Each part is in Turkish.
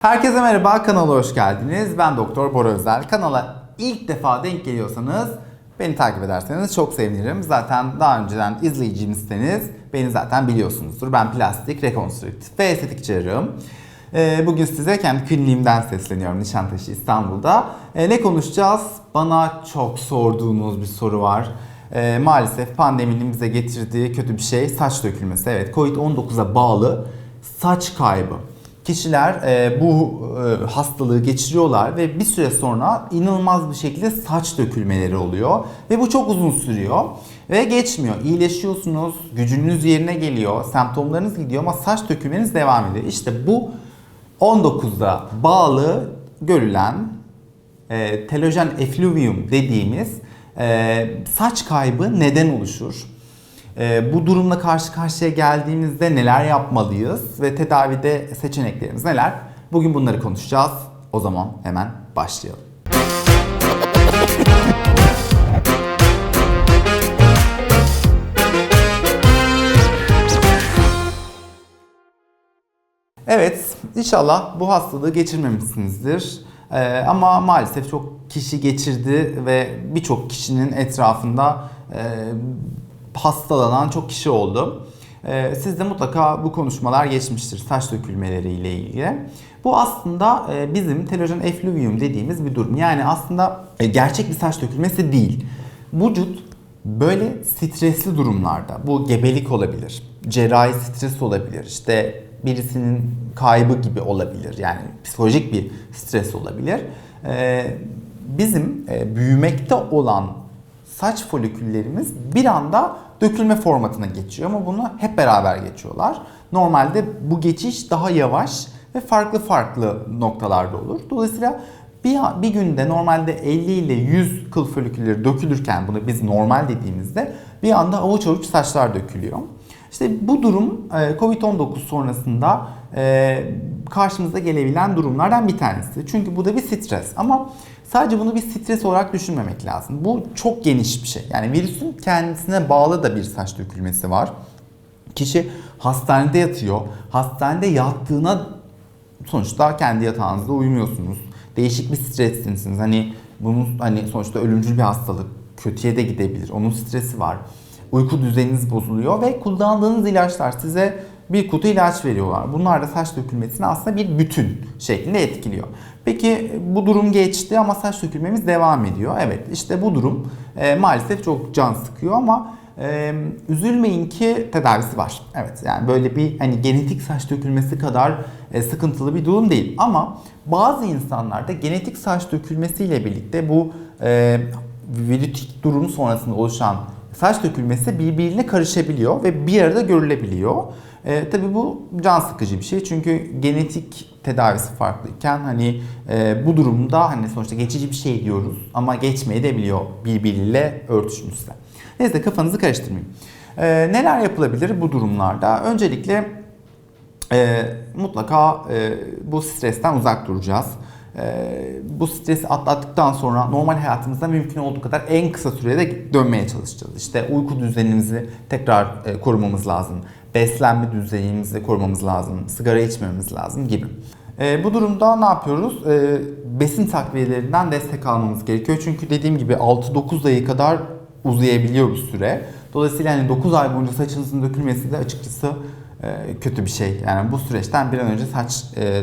Herkese merhaba, kanala hoş geldiniz. Ben Doktor Bora Özel. Kanala ilk defa denk geliyorsanız beni takip ederseniz çok sevinirim. Zaten daha önceden izleyicimizseniz beni zaten biliyorsunuzdur. Ben plastik, rekonstrüktif ve estetik cerrahım. Ee, Bugün size kendi kliniğimden sesleniyorum Nişantaşı İstanbul'da. Ee, Ne konuşacağız? Bana çok sorduğunuz bir soru var. Ee, maalesef pandeminin bize getirdiği kötü bir şey saç dökülmesi. Evet Covid-19'a bağlı saç kaybı. Kişiler e, bu e, hastalığı geçiriyorlar ve bir süre sonra inanılmaz bir şekilde saç dökülmeleri oluyor ve bu çok uzun sürüyor ve geçmiyor. İyileşiyorsunuz, gücünüz yerine geliyor, semptomlarınız gidiyor ama saç dökülmeniz devam ediyor. İşte bu 19'da bağlı görülen e, telojen effluvium dediğimiz e, saç kaybı neden oluşur? E, bu durumla karşı karşıya geldiğimizde neler yapmalıyız ve tedavide seçeneklerimiz neler? Bugün bunları konuşacağız. O zaman hemen başlayalım. Evet, inşallah bu hastalığı geçirmemişsinizdir. Ee, ama maalesef çok kişi geçirdi ve birçok kişinin etrafında e, hastalanan çok kişi oldu. Ee, sizde mutlaka bu konuşmalar geçmiştir saç dökülmeleriyle ilgili. Bu aslında e, bizim telojen effluvium dediğimiz bir durum. Yani aslında e, gerçek bir saç dökülmesi değil. Vücut böyle stresli durumlarda, bu gebelik olabilir, cerrahi stres olabilir, işte birisinin kaybı gibi olabilir. Yani psikolojik bir stres olabilir. Ee, bizim e, büyümekte olan saç foliküllerimiz bir anda dökülme formatına geçiyor ama bunu hep beraber geçiyorlar. Normalde bu geçiş daha yavaş ve farklı farklı noktalarda olur. Dolayısıyla bir, bir günde normalde 50 ile 100 kıl folikülleri dökülürken bunu biz normal dediğimizde bir anda avuç avuç saçlar dökülüyor. İşte bu durum e, Covid-19 sonrasında e, karşımıza gelebilen durumlardan bir tanesi. Çünkü bu da bir stres ama sadece bunu bir stres olarak düşünmemek lazım. Bu çok geniş bir şey. Yani virüsün kendisine bağlı da bir saç dökülmesi var. Kişi hastanede yatıyor. Hastanede yattığına sonuçta kendi yatağınızda uyumuyorsunuz. Değişik bir stressiniz. Hani bunun hani sonuçta ölümcül bir hastalık. Kötüye de gidebilir. Onun stresi var uyku düzeniniz bozuluyor ve kullandığınız ilaçlar size bir kutu ilaç veriyorlar. Bunlar da saç dökülmesini aslında bir bütün şeklinde etkiliyor. Peki bu durum geçti ama saç dökülmemiz devam ediyor. Evet işte bu durum e, maalesef çok can sıkıyor ama e, üzülmeyin ki tedavisi var. Evet yani böyle bir hani genetik saç dökülmesi kadar e, sıkıntılı bir durum değil. Ama bazı insanlarda genetik saç dökülmesiyle birlikte bu e, virütik durum sonrasında oluşan saç dökülmesi birbirine karışabiliyor ve bir arada görülebiliyor. E, tabii bu can sıkıcı bir şey çünkü genetik tedavisi farklıyken hani e, bu durumda hani sonuçta geçici bir şey diyoruz ama geçmeye de biliyor birbiriyle örtüşmüşse. Neyse kafanızı karıştırmayın. E, neler yapılabilir bu durumlarda? Öncelikle e, mutlaka e, bu stresten uzak duracağız. Ee, bu stresi atlattıktan sonra normal hayatımıza mümkün olduğu kadar en kısa sürede dönmeye çalışacağız. İşte uyku düzenimizi tekrar e, korumamız lazım. Beslenme düzenimizi korumamız lazım. Sigara içmememiz lazım gibi. Ee, bu durumda ne yapıyoruz? Ee, besin takviyelerinden destek almamız gerekiyor. Çünkü dediğim gibi 6-9 ayı kadar uzayabiliyor bu süre. Dolayısıyla yani 9 ay boyunca saçınızın dökülmesi de açıkçası kötü bir şey. Yani bu süreçten bir an önce saç e,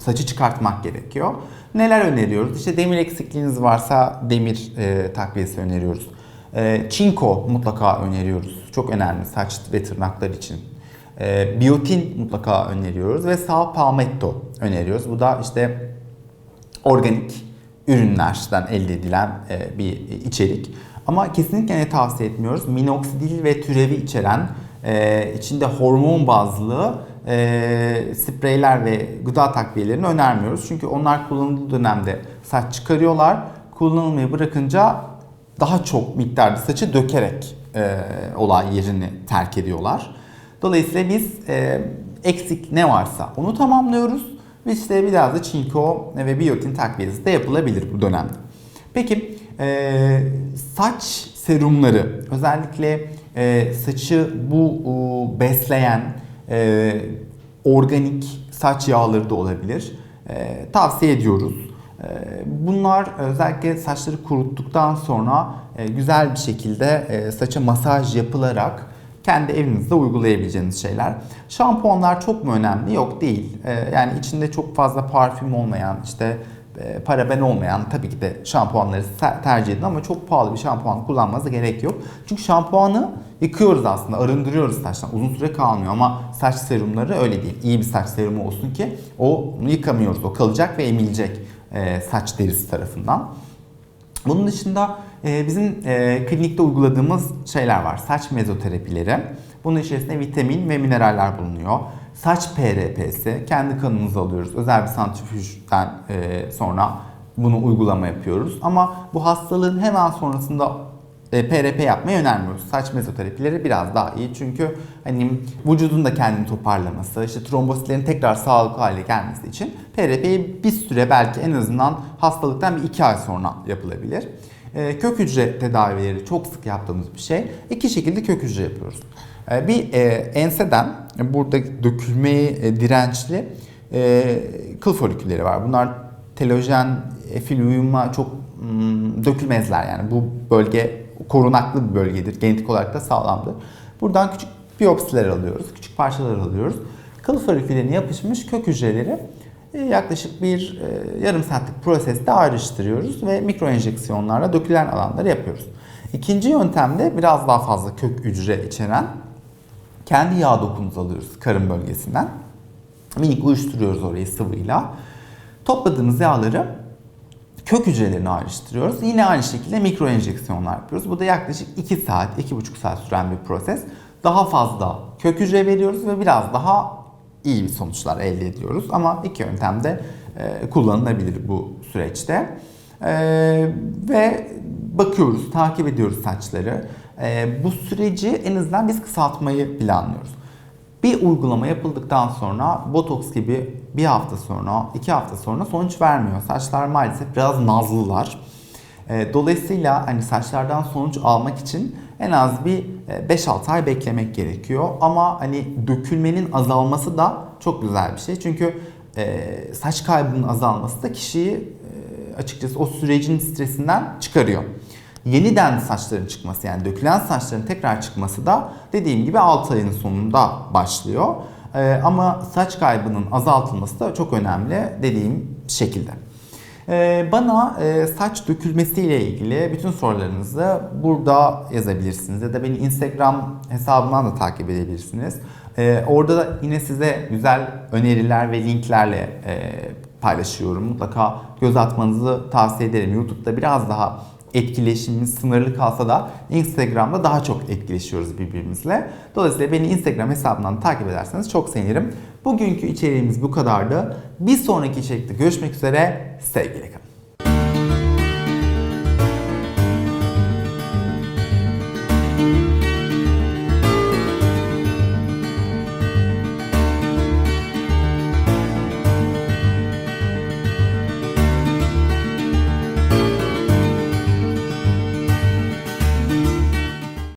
saçı çıkartmak gerekiyor. Neler öneriyoruz? İşte demir eksikliğiniz varsa demir e, takviyesi öneriyoruz. E, çinko mutlaka öneriyoruz. Çok önemli saç ve tırnaklar için. E, biyotin mutlaka öneriyoruz ve sağ palmetto öneriyoruz. Bu da işte organik ürünlerden elde edilen e, bir içerik. Ama kesinlikle ne tavsiye etmiyoruz? Minoksidil ve türevi içeren e, içinde hormon bazlı e, spreyler ve gıda takviyelerini önermiyoruz. Çünkü onlar kullanıldığı dönemde saç çıkarıyorlar. Kullanılmayı bırakınca daha çok miktarda saçı dökerek e, olay yerini terk ediyorlar. Dolayısıyla biz e, eksik ne varsa onu tamamlıyoruz. Ve işte biraz da çinko ve biyotin takviyesi de yapılabilir bu dönemde. Peki e, saç serumları özellikle e, saçı bu e, besleyen e, organik saç yağları da olabilir. e, tavsiye ediyoruz. E, bunlar özellikle saçları kuruttuktan sonra e, güzel bir şekilde e, saça masaj yapılarak kendi evinizde uygulayabileceğiniz şeyler. Şampuanlar çok mu önemli? Yok değil. E, yani içinde çok fazla parfüm olmayan, işte e, paraben olmayan tabii ki de şampuanları tercih edin ama çok pahalı bir şampuan kullanmanıza gerek yok. Çünkü şampuanı yıkıyoruz aslında, arındırıyoruz saçtan. Uzun süre kalmıyor ama saç serumları öyle değil. İyi bir saç serumu olsun ki o yıkamıyoruz. O kalacak ve emilecek e, saç derisi tarafından. Bunun dışında e, bizim e, klinikte uyguladığımız şeyler var. Saç mezoterapileri. Bunun içerisinde vitamin ve mineraller bulunuyor. Saç PRP'si. Kendi kanımızı alıyoruz. Özel bir santrifüjden e, sonra bunu uygulama yapıyoruz. Ama bu hastalığın hemen sonrasında e, PRP yapmayı önermiyoruz. Saç mezoterapileri biraz daha iyi çünkü hani vücudun da kendini toparlaması, işte trombositlerin tekrar sağlıklı hale gelmesi için PRP'yi bir süre belki en azından hastalıktan bir iki ay sonra yapılabilir. E, kök hücre tedavileri çok sık yaptığımız bir şey. İki şekilde kök hücre yapıyoruz. E, bir e, enseden e, burada dökülmeye e, dirençli e, kıl folikülleri var. Bunlar telojen efil uyuma çok dökülmezler yani bu bölge korunaklı bir bölgedir. Genetik olarak da sağlamdır. Buradan küçük biyopsiler alıyoruz. Küçük parçalar alıyoruz. Kıl foliküllerine yapışmış kök hücreleri e, yaklaşık bir e, yarım saatlik proseste ayrıştırıyoruz ve mikro enjeksiyonlarla dökülen alanları yapıyoruz. İkinci yöntemde biraz daha fazla kök hücre içeren kendi yağ dokumuzu alıyoruz karın bölgesinden. Minik uyuşturuyoruz orayı sıvıyla. Topladığımız yağları kök hücrelerini ayrıştırıyoruz. Yine aynı şekilde mikro enjeksiyonlar yapıyoruz. Bu da yaklaşık 2 saat, 2,5 saat süren bir proses. Daha fazla kök hücre veriyoruz ve biraz daha iyi bir sonuçlar elde ediyoruz. Ama iki yöntem de e, kullanılabilir bu süreçte. E, ve bakıyoruz, takip ediyoruz saçları. E, bu süreci en azından biz kısaltmayı planlıyoruz. Bir uygulama yapıldıktan sonra botoks gibi bir hafta sonra, iki hafta sonra sonuç vermiyor. Saçlar maalesef biraz nazlılar. E, Dolayısıyla hani saçlardan sonuç almak için en az bir e, 5-6 ay beklemek gerekiyor. Ama hani dökülmenin azalması da çok güzel bir şey. Çünkü e, saç kaybının azalması da kişiyi e, açıkçası o sürecin stresinden çıkarıyor. Yeniden saçların çıkması yani dökülen saçların tekrar çıkması da dediğim gibi 6 ayın sonunda başlıyor. Ee, ama saç kaybının azaltılması da çok önemli dediğim şekilde. Ee, bana e, saç dökülmesiyle ilgili bütün sorularınızı burada yazabilirsiniz ya da beni Instagram hesabımdan da takip edebilirsiniz. Ee, orada da yine size güzel öneriler ve linklerle e, paylaşıyorum. Mutlaka göz atmanızı tavsiye ederim. YouTube'da biraz daha etkileşimimiz sınırlı kalsa da Instagram'da daha çok etkileşiyoruz birbirimizle. Dolayısıyla beni Instagram hesabından takip ederseniz çok sevinirim. Bugünkü içeriğimiz bu kadardı. Bir sonraki içerikte görüşmek üzere. Sevgiyle kalın.